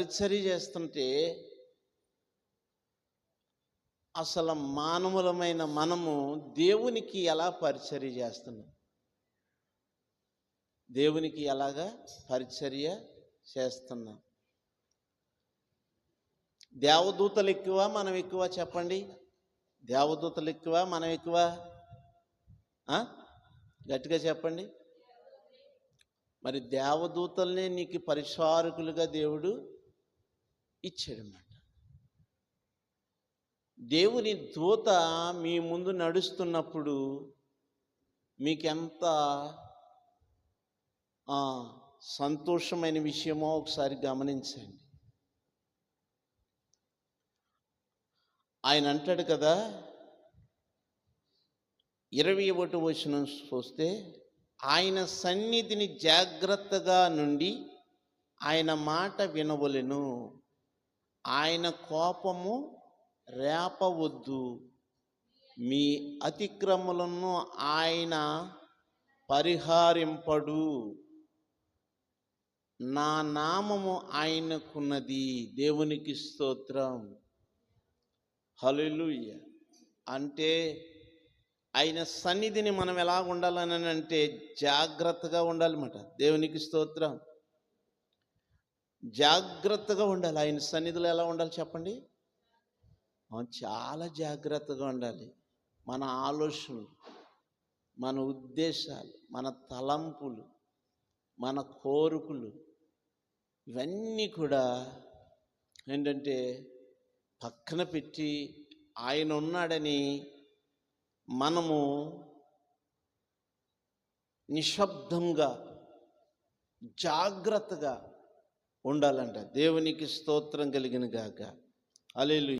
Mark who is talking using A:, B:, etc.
A: పరిచర్య చేస్తుంటే అసలు మానవులమైన మనము దేవునికి ఎలా పరిచర్య చేస్తున్నాం? దేవునికి ఎలాగా పరిచర్య చేస్తున్నాం? దేవదూతలు ఎక్కువ మనం ఎక్కువ చెప్పండి? దేవదూతలు ఎక్కువ మనం ఎక్కువ? గట్టిగా చెప్పండి. మరి దేవదూతల్నే నీకు పరిచారకులుగా దేవుడు ఇచ్చాడన్నమాట. దేవుని దూత మీ ముందు నడుస్తున్నప్పుడు మీకెంత ఆ, సంతోషమైన విషయమో ఒకసారి గమనించండి. ఆయన అంటాడు కదా ఇరవై ఒకటి వచ్చిన చూస్తే ఆయన సన్నిధిని జాగ్రత్తగా నుండి ఆయన మాట వినవలెను. ఆయన కోపము రేపవద్దు. మీ అతిక్రమలను ఆయన పరిహారింపడు. నా నామము ఆయనకున్నది. దేవునికి స్తోత్రం. హల్లెలూయా. అంటే ఆయన సన్నిధిని మనం ఎలా ఉండాలని అంటే జాగ్రత్తగా ఉండాలన్నమాట. దేవునికి స్తోత్రం. జాగ్రత్తగా ఉండాలి. ఆయన సన్నిధిలో ఎలా ఉండాలి చెప్పండి? చాలా జాగ్రత్తగా ఉండాలి. మన ఆలోచనలు మన ఉద్దేశాలు మన తలంపులు మన కోరికలు ఇవన్నీ కూడా ఏంటంటే పక్కన పెట్టి ఆయన ఉన్నాడని మనము నిశ్శబ్దంగా జాగ్రత్తగా ఉండాలంట. దేవునికి స్తోత్రం కలిగిన గాక. అలేలు